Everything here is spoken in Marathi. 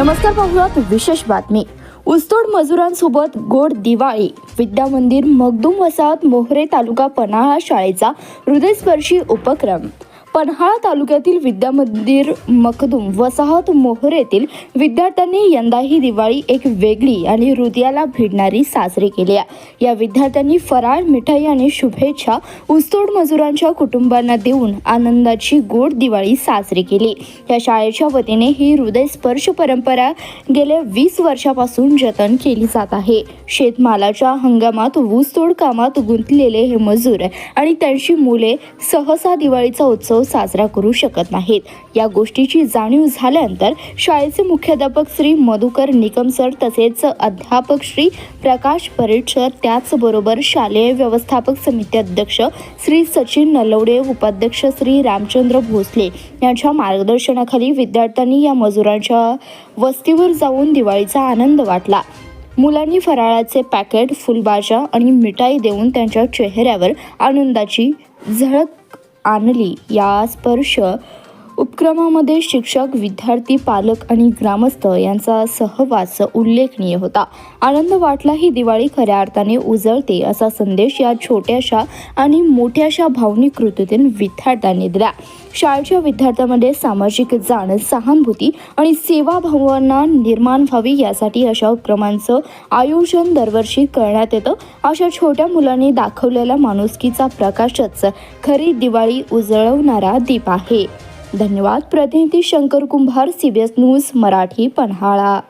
नमस्कार पाहुयात विशेष बातमी. ऊसतोड मजुरांसोबत गोड दिवाळी. विद्या मंदिर मगदूम वसाहत मोहरे तालुका पन्हाळा शाळेचा हृदयस्पर्शी उपक्रम. पन्हाळा तालुक्यातील विद्या मंदिर मखदूम वसाहत मोहरेतील विद्यार्थ्यांनी यंदा ही दिवाळी एक वेगळी आणि हृदयाला भिडणारी साजरी केली आहे. या विद्यार्थ्यांनी फराळ मिठाई आणि शुभेच्छा ऊसतोड मजुरांच्या कुटुंबांना देऊन आनंदाची गोड दिवाळी साजरी केली. या शाळेच्या वतीने ही हृदयस्पर्श परंपरा गेल्या वीस वर्षापासून जतन केली जात आहे. शेतमालाच्या हंगामात ऊसतोड कामात गुंतलेले हे मजूर आणि त्यांची मुले सहसा दिवाळीचा उत्सव साजरा करू शकत नाहीत. या गोष्टीची जाणीव झाल्यानंतर शाळेचे मुख्याध्यापक श्री मधुकर निकम सर तसेच अध्यापक श्री प्रकाश परेड सर त्याचबरोबर शालेय व्यवस्थापक समिती अध्यक्ष श्री सचिन नलवडे उपाध्यक्ष श्री रामचंद्र भोसले यांच्या मार्गदर्शनाखाली विद्यार्थ्यांनी या मजुरांच्या वस्तीवर जाऊन दिवाळीचा आनंद वाटला. मुलांनी फराळाचे पॅकेट फुलबाजा आणि मिठाई देऊन त्यांच्या चेहऱ्यावर आनंदाची झळक आणली. या स्पर्श उपक्रमामध्ये शिक्षक विद्यार्थी पालक आणि ग्रामस्थ यांचा सहवास उल्लेखनीय होता. आनंद वाटला ही दिवाळी खऱ्या अर्थाने उजळते असा संदेश या छोट्याशा आणि मोठ्याशा भावनिक कृतीतून विद्यार्थ्यांनी दिला. शाळेच्या विद्यार्थ्यांमध्ये सामाजिक जाण सहानुभूती आणि सेवाभावना निर्माण व्हावी यासाठी अशा उपक्रमांचं आयोजन दरवर्षी करण्यात येतं. अशा छोट्या मुलांनी दाखवलेला माणुसकीचा प्रकाशच खरी दिवाळी उजळवणारा दीप आहे. धन्यवाद. प्रतिनिधी शंकर कुंभार सीबीएस न्यूज मराठी पन्हाळा.